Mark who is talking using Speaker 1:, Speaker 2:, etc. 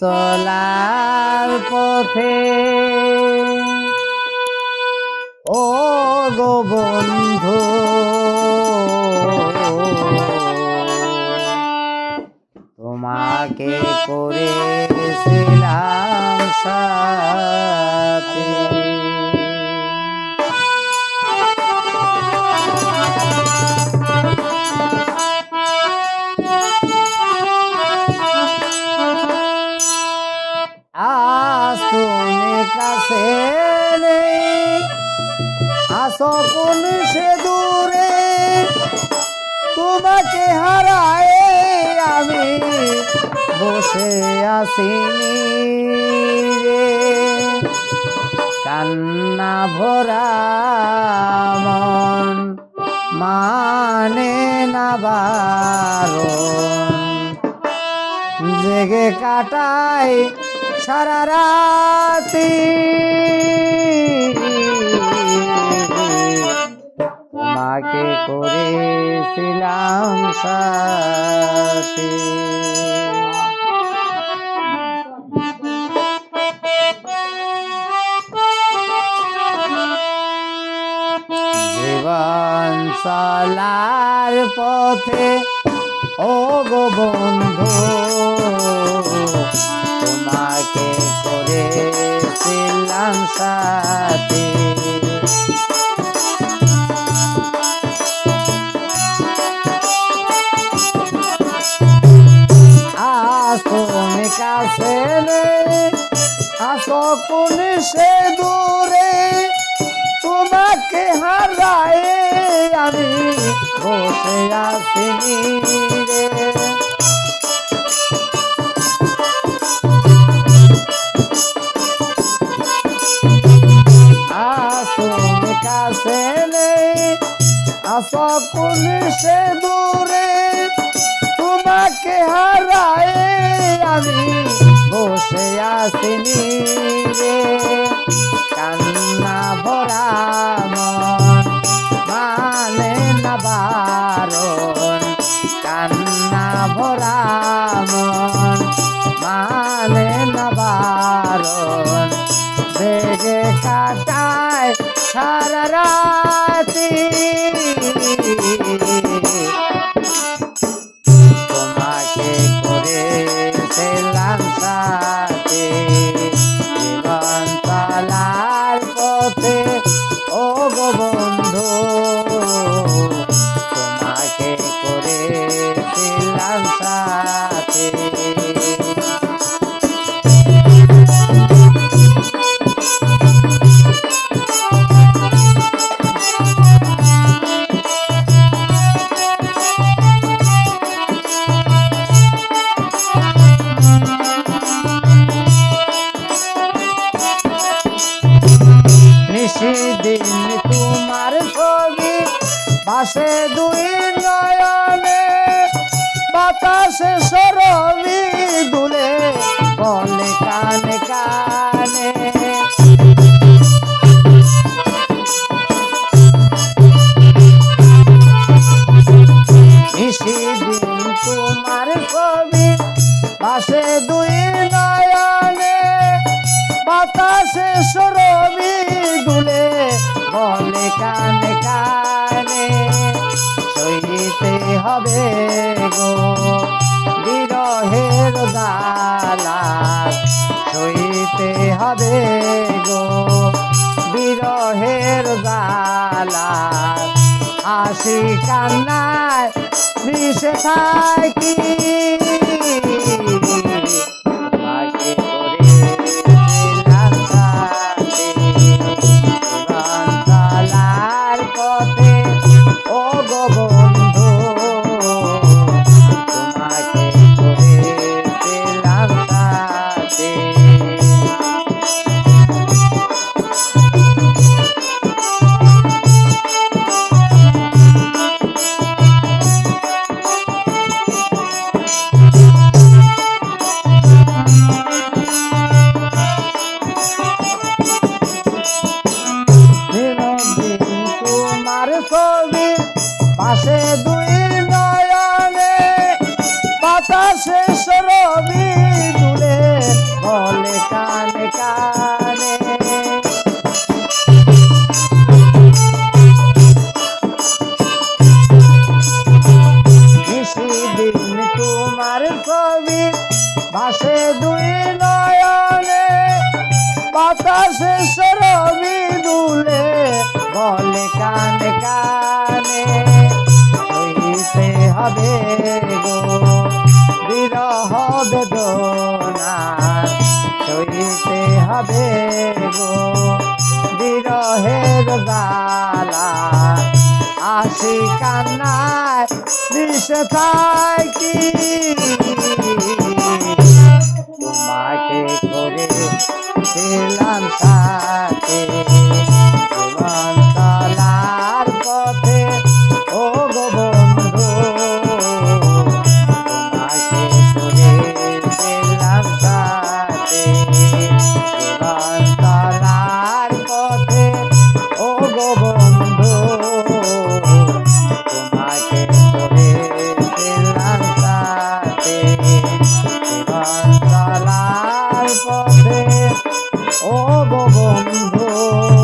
Speaker 1: চলার পথে। ও গো বন্ধু। তোমাকে করেছিলাম সাথে আসো কোন সে দূরে তোমাকে হারায় আমি। বসে আসিনি কান্না ভরা মন মানে না বারণ। জেগে কাটাই সারা রাতি। তোমাকে করেছিলাম সাথী। জীবন চলার পথে ও গো বন্ধু সাথে। তুমি কাছে আসো কোন সে দূরে তোমাকে হারায় আমি বসে আসিনি রে। কোন সে দূরে তোমাকে হারায় আমি বসে আসিনি রে। কান্না ভরা মন মানে না বারণ। কান্না ভরা মন মানে না বারণ। বেগে কাটায় সারা রাতি দুই নয়নে বাতাসে সরবি দুলে বলে কানে কানে। তোমার ছবি, পাশে দুই নয়নে বাতাসে সরবি দুলে বলে কানে কানে। হবে গো। বিরহের জ্বালা সইতে হবে গো। বিরহের জ্বালা হাসি কান্নায় মিশে থাকি। বাতাসে সরবি দুলে, বলে কানে কানে, সইতে হবে গো, বিরহ বেদনা, সইতে হবে গো, বিরহের জ্বালা। আসি কান্নায় দিশে থাকি ছিলাম সাথে। জীবন পথে। ও গো বন্ধু।